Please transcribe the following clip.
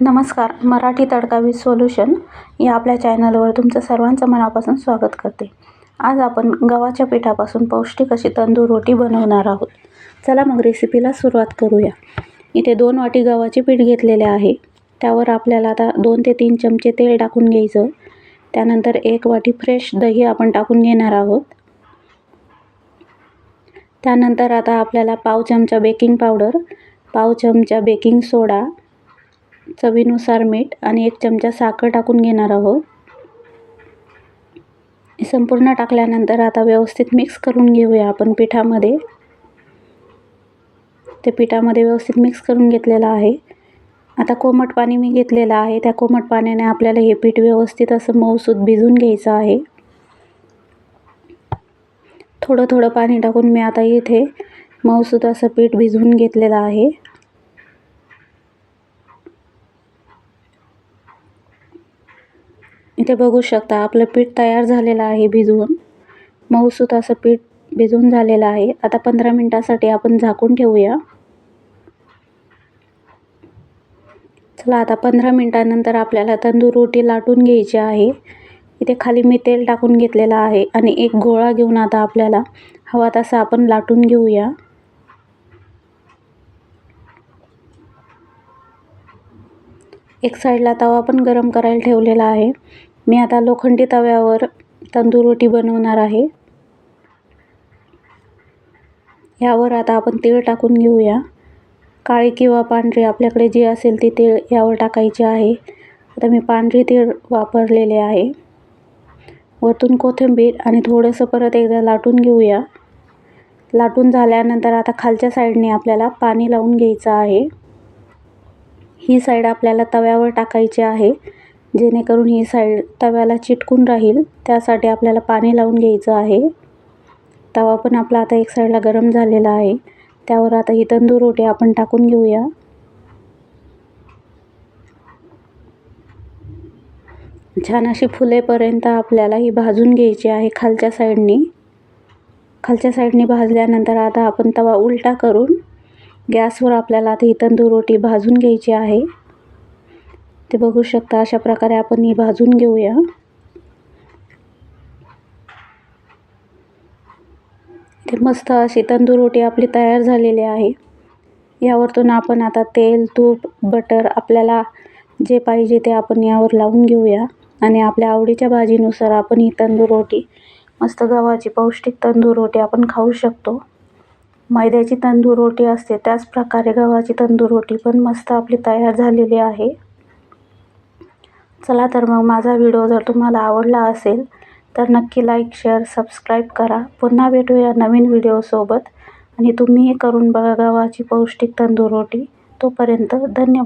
नमस्कार मराठी तडका with solution या आपल्या चॅनलवर तुमचं सर्वांचं मनापासून स्वागत करते. आज आपण गव्हाच्या पिठापासून पौष्टिक अशी तंदूर रोटी बनवणार आहोत. चला मग रेसिपीला सुरुवात करूया. इथे दोन वाटी गव्हाचे पीठ घेतलेले आहे. त्यावर आपल्याला आता दोन ते तीन चमचे तेल टाकून घ्यायचं. त्यानंतर एक वाटी फ्रेश दही आपण टाकून घेणार आहोत. त्यानंतर आता आपल्याला पाव चमचा बेकिंग पावडर पाव चमचा बेकिंग सोडा चवीनुसार मीठ आणि एक चमचा साखर टाकून घेणार आहोत. संपूर्ण टाकल्यानंतर आता व्यवस्थित मिक्स करून घेऊया आपण पिठामध्ये. ते पिठामध्ये व्यवस्थित मिक्स करून घेतलेलं आहे. आता कोमट पाणी मी घेतलेलं आहे. त्या कोमट पाण्याने आपल्याला हे पीठ व्यवस्थित असं मऊसूत भिजून घ्यायचं आहे. थोडं थोडं पाणी टाकून मी आता इथे मऊसूत असं पीठ भिजवून घेतलेलं आहे. इथे बघू शकता आपलं पीठ तयार झालेलं आहे भिजवून. मऊसूत असं पीठ भिजवून झालेलं आहे. आता पंधरा मिनटासाठी आपण झाकून ठेवूया. चला आता पंधरा मिनटानंतर आपल्याला तंदूर रोटी लाटून घ्यायची आहे. इथे खाली मी तेल टाकून घेतलेलं आहे आणि एक गोळा घेऊन आता आपल्याला हवा तसा आपण लाटून घेऊया. एक साईडला तवा पण गरम करायला ठेवलेला आहे. मी आता लोखंडी तव्यावर तंदूर रोटी बनवणार आहे. यावर आता आपण तीळ टाकून घेऊया. काळी किंवा पांढरी आपल्याकडे जी असेल ती तीळ यावर टाकायची आहे. आता मी पांढरी तीळ वापरलेले आहे. वरतून कोथिंबीर आणि थोडंसं परत एकदा लाटून घेऊया. लाटून झाल्यानंतर आता खालच्या साईडने आपल्याला पाणी लावून घ्यायचं आहे. ही साईड आपल्याला तव्यावर टाकायची आहे. जेणेकरून ही साईड तव्याला चिटकून राहील. त्यासाठी आपल्याला पाणी लावून घ्यायचं आहे. तवा पण आपला आता एक साईडला गरम झालेला आहे. त्यावर आता ही तंदूर रोटी आपण टाकून घेऊया. छान अशी फुलेपर्यंत आपल्याला ही भाजून घ्यायची आहे खालच्या साईडनी. खालच्या साईडनी भाजल्यानंतर आता आपण तवा उलटा करून गॅसवर आपल्याला आता ही तंदूर रोटी भाजून घ्यायची आहे. ते बघू शकता अशा प्रकारे आपण ही भाजून घेऊया. ते मस्त अशी तंदूर रोटी आपली तयार झालेली आहे. यावरतून आपण आता तेल तूप बटर आपल्याला जे पाहिजे ते आपण यावर लावून घेऊया. आणि आपल्या आवडीच्या भाजीनुसार आपण ही तंदूर रोटी मस्त गव्हाची पौष्टिक तंदूर रोटी आपण खाऊ शकतो. मैद्याची तंदूर रोटी असते त्याच प्रकारे गव्हाची तंदूर रोटी पण मस्त आपली तयार झालेली आहे. चला तर मग माझा व्हिडिओ जर तुम्हाला आवडला असेल तर नक्की लाईक शेअर सबस्क्राईब करा. पुन्हा भेटूया नवीन व्हिडिओसोबत आणि तुम्हीही करून बघा गव्हाची पौष्टिक तंदूर रोटी. तोपर्यंत धन्यवाद.